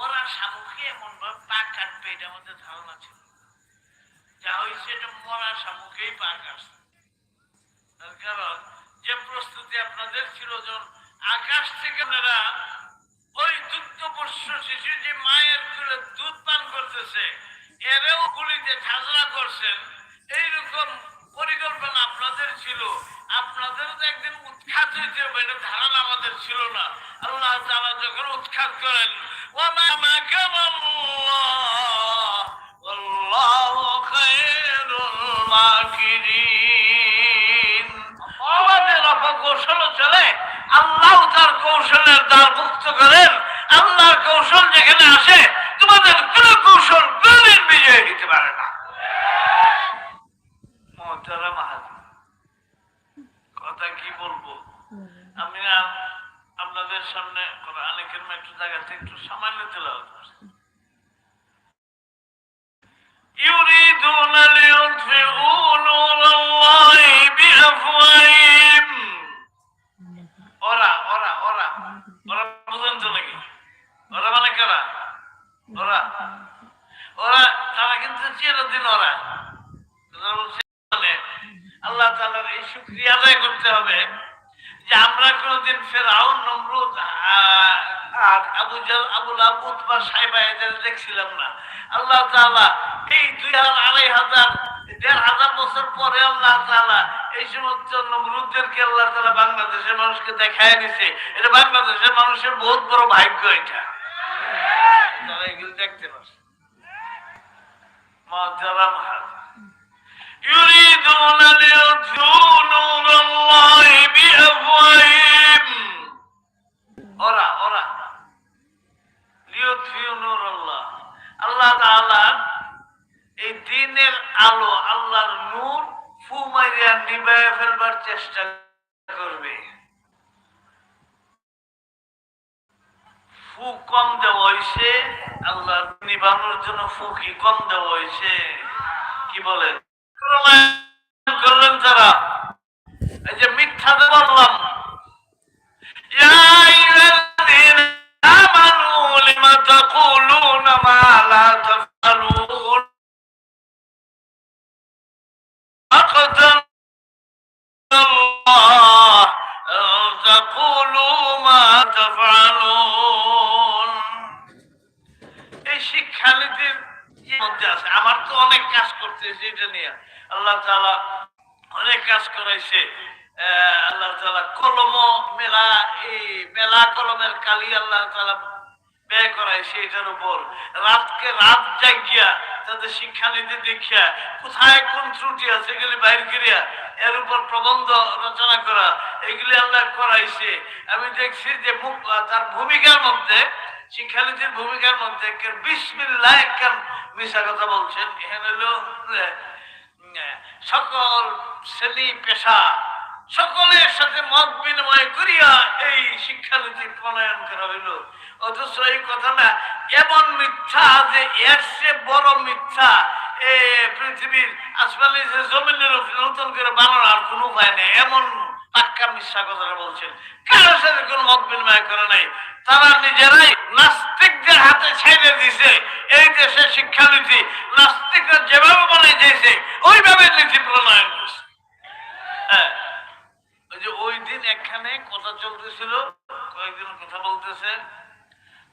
মরা শামুককে এমন ভাবে পা কাটবে এটা আমাদের ধারণা ছিল। যা হয়েছে, এটা মরা শামুকেই পা কাটছে তার কারণ, যে প্রস্তুতি আপনাদের ছিল, যখন আকাশ থেকে আপনারা ওই দুগ্ধপোষ্য শিশু যে মায়ের কোলে দুধ পান করতেছে এরেও গুলিতে ঝাঁঝরা করছেন এইরকম পরিকল্পনা আপনাদের ছিল আপনাদের তো একদিন উৎখাত হইতে হবে এটা ধারণা আমাদের ছিল না আল্লাহ তাআলা যখন উৎখাত করেন আমাদের অপকৌশল চলে। আল্লাহ তার কৌশলের দ্বার মুক্ত করেন। আল্লাহর কৌশল যেখানে আসে, তোমাদের কোন কৌশল কোনদিন বিজয় দিতে পারে না। কথা কি বলব? আমি আপনাদের সামনে অনেকের একটু জায়গাতে একটু সামান্য তেলাওয়াত করছি يريدون ليطفئوا نور الله بأفواههم ওরা ওরা ওরা ওরা বুঝেন তো নাকি ওরা মানে কারা ওরা ওরা তারা কিন্তু চিরদিন ওরা তারা বলছে মানে আল্লাহ তাআলার এই শুকরিয়া আদায় করতে হবে যে আমরা কোনদিন ফেরাউন, নমরুদ আর আবু জাল আবুল আবুদ বা সাহেবা এদের দেখছিলাম না। আল্লাহ তাআলা এই দুই হাজার আড়াই হাজার, দেড় হাজার বছর পরে আল্লাহ তাআলা এই সমস্ত নমরুদদেরকে আল্লাহ তালা বাংলাদেশের মানুষকে দেখায় দিছে। এটা বাংলাদেশের মানুষের বহুত বড় ভাগ্য এটা। তারা এগুলো দেখতে পাচ্ছে। মজারাম হাজা। ইউরিদুনা লিউযু আলো, আল্লাহর নূর ফু মারিয়া ফেলবার চেষ্টা করবে। ফু কম দেওয়া হয়েছে আল্লাহ নিবানোর জন্য ফু কি কম দেওয়া হয়েছে কি বলেন? করলেন তারা এই যে تفعلون এই শিক্ষানীতির মধ্যে আছে আমার তো অনেক কাজ করতেছে এটা নিয়ে আল্লাহ তাআলা অনেক কাজ করাইছে আহ, আল্লাহ তাআলা কলম মেলা এই মেলা কলমের কালি আল্লাহ তাআলা ব্যয় করাইছে এটার উপর রাতকে রাত জাগিয়া তাদের শিক্ষানীতি দেখিয়া কোথায় কোন ত্রুটি আছে এগুলি বাইর করিয়া এর উপর প্রবন্ধ রচনা করা, এগুলি আল্লাহ করাইছে। আমি দেখছি যে তার ভূমিকার মধ্যে, শিক্ষানীতির ভূমিকার মধ্যে বিসমিল্লাহ একখান মিশা কথা বলছেন। এখানে সকল শ্রেণি পেশা। সকলের সাথে মত বিনিময় করিয়া এই শিক্ষানীতি প্রণয়ন করা হইল। অথচ এই কথা না এমন মিথ্যা যে এর চেয়ে বড় মিথ্যা এ পৃথিবীর আসমানি যে জমিনের নতুন করে বানানোর কোনো উপায় নেই। এমন পাক্কা মিথ্যা কথাটা বলছেন। কারোর সাথে কোনো মত বিনিময় করে নাই। তারা নিজেরাই নাস্তিকদের হাতে ছেড়ে দিছে। এই দেশের শিক্ষানীতি নাস্তিকরা যেভাবে বলে দিয়েছে, ওইভাবে নীতি প্রণয়ন করছে হ্যাঁ ওই যে ওই দিন একখানে কথা চলতেছিল কয়েকদিন কথা বলতেছে।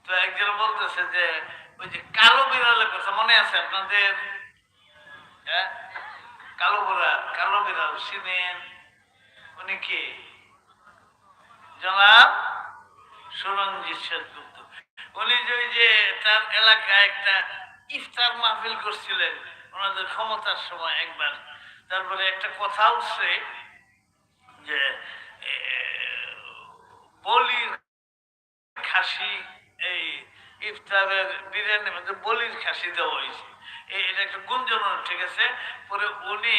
তো একজন বলতেছে যে, ওই যে কালো বিড়ালের কথা মনে আছে আপনাদের? হ্যাঁ? কালো বিড়াল কালো বিড়াল চিনেন উনি কে? জনাব সুরঞ্জিত সেনগুপ্ত। উনি যে ওই যে তার এলাকায় একটা ইফতার মাহফিল করছিলেন, ওনাদের ক্ষমতার সময় একবার। তারপরে একটা কথা উঠছে যে বলির খাসি, এই ইফতারের বিরিয়ানির মধ্যে বলির খাসি দেওয়া হয়েছে। এটা একটা গুঞ্জন ঠিক আছে? পরে উনি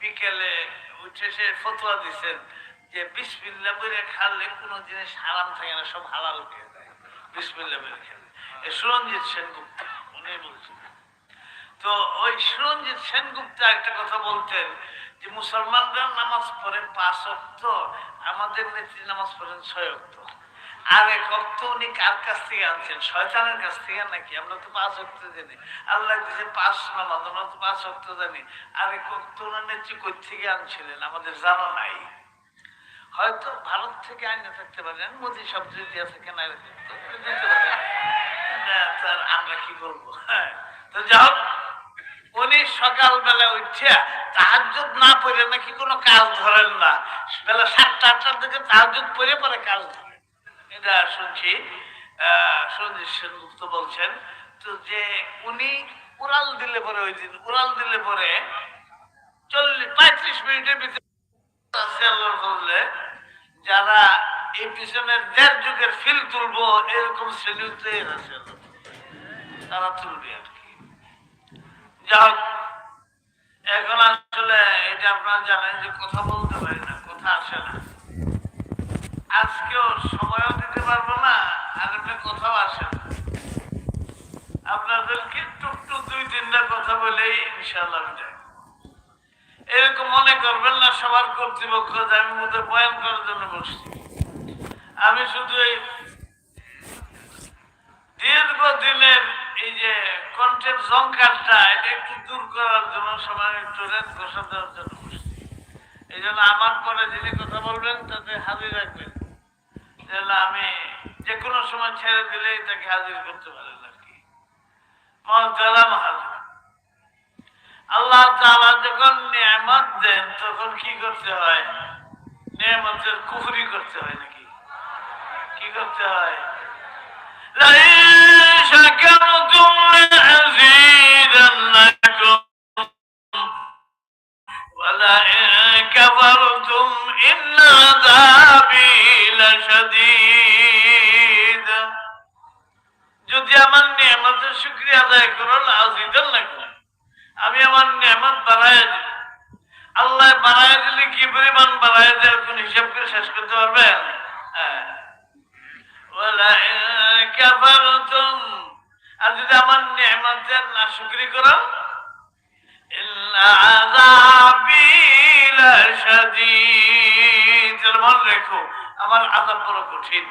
বিকেলে উঠে সে ফতোয়া দিচ্ছেন যে, বিসমিল্লা বলে খালে কোনো জিনিস হারাম থাকে না, সব হালাল হয়ে যায়। বিসমিল্লা বলে খেলে সুরঞ্জিত সেনগুপ্ত উনি বলছেন। তো ওই সুরঞ্জিত সেনগুপ্ত একটা কথা বলতেন যে মুসলমানরা নামাজ পড়ে পাঁচ অক্ত আমাদের নেত্রী নামাজ পড়েন ছয় অক্ত। আরে কত উনি কার কাছ থেকে আনছেন? শয়তানের কাছ থেকে নাকি? আমরা তো পাঁচ অক্ট জানি। আল্লাহ পাঁচ নামাজ আমরা তো পাঁচ অক্ট জানি। আরে কত নেত্রী কই থেকে আনছিলেন? আমাদের জানা নাই। হয়তো ভারত থেকে আইনে থাকতে পারেন মোদি শব্দ দিয়ে থাকে না দিতে পারেন না, তার আমরা কি বলব? হ্যাঁ তো হোক। উনি সকালবেলা উঠিয়া তাহাজুদ না পড়ে নাকি কোনো কাজ ধরেন না। বেলা সাতটা, আটটার দিকে তাহাজুদ পড়ে পরে কাজ ধরেন। এটা শুনছি সঞ্জিত সেনগুপ্ত বলছেন, তো যে উনি উড়াল দিলে পরে ওই দিন, উড়াল দিলে পরে চল্লিশ, পঁয়ত্রিশ মিনিটের ভিতরে যারা এই পিছনের দেড় যুগের ফিল তুলবো, এরকম শ্রেণি তারা তুলবে আর যাই এখন আসলে এটা আপনারা জানেন যে কথা বলতে পারি না, কথা আসে না। আজকেও সময়ও দিতে পারব না, আর এমনি কথাও আসে না। টুকটুক দুই তিনটা কথা বলেই ইনশাল্লাহ বিদায় এরকম মনে করবেন না, সবার কর্তৃপক্ষ যে আমি মধ্যে বয়ান করার জন্য বসছি। আমি শুধু এই দীর্ঘ দিনের এই যে কণ্ঠের জঙ্কারটা এটা একটু দূর করার জন্য সবাই একটু রেট ঘোষণা দেওয়ার জন্য এই জন্য আমার পরে যিনি কথা বলবেন, তাতে হাজির রাখবেন। যেন আমি যে কোনো সময় ছেড়ে দিলেই তাকে হাজির করতে পারেন আর কি। হাজির আল্লাহ তালা যখন নিয়ামত দেন, তখন কি করতে হয়? নিয়ামতের কুফরি করতে হয় নাকি? কি করতে হয়? شكرتم لأزيدنكم ولئن كفرتم إن عذابي لشديد যদি আমার নিয়ামতের শুক্রিয়া আদায় করো আজিদান লাগবে আমি আমার নিয়ামত বাড়াই দিই আল্লাহ বাড়াই দিলে কি পরিমাণ বাড়াই দেয় কোন হিসাব করে শেষ করতে পারবেন হ্যাঁ আর না শুক্রি করো। মনে রেখো আমার আদর বড় কঠিন।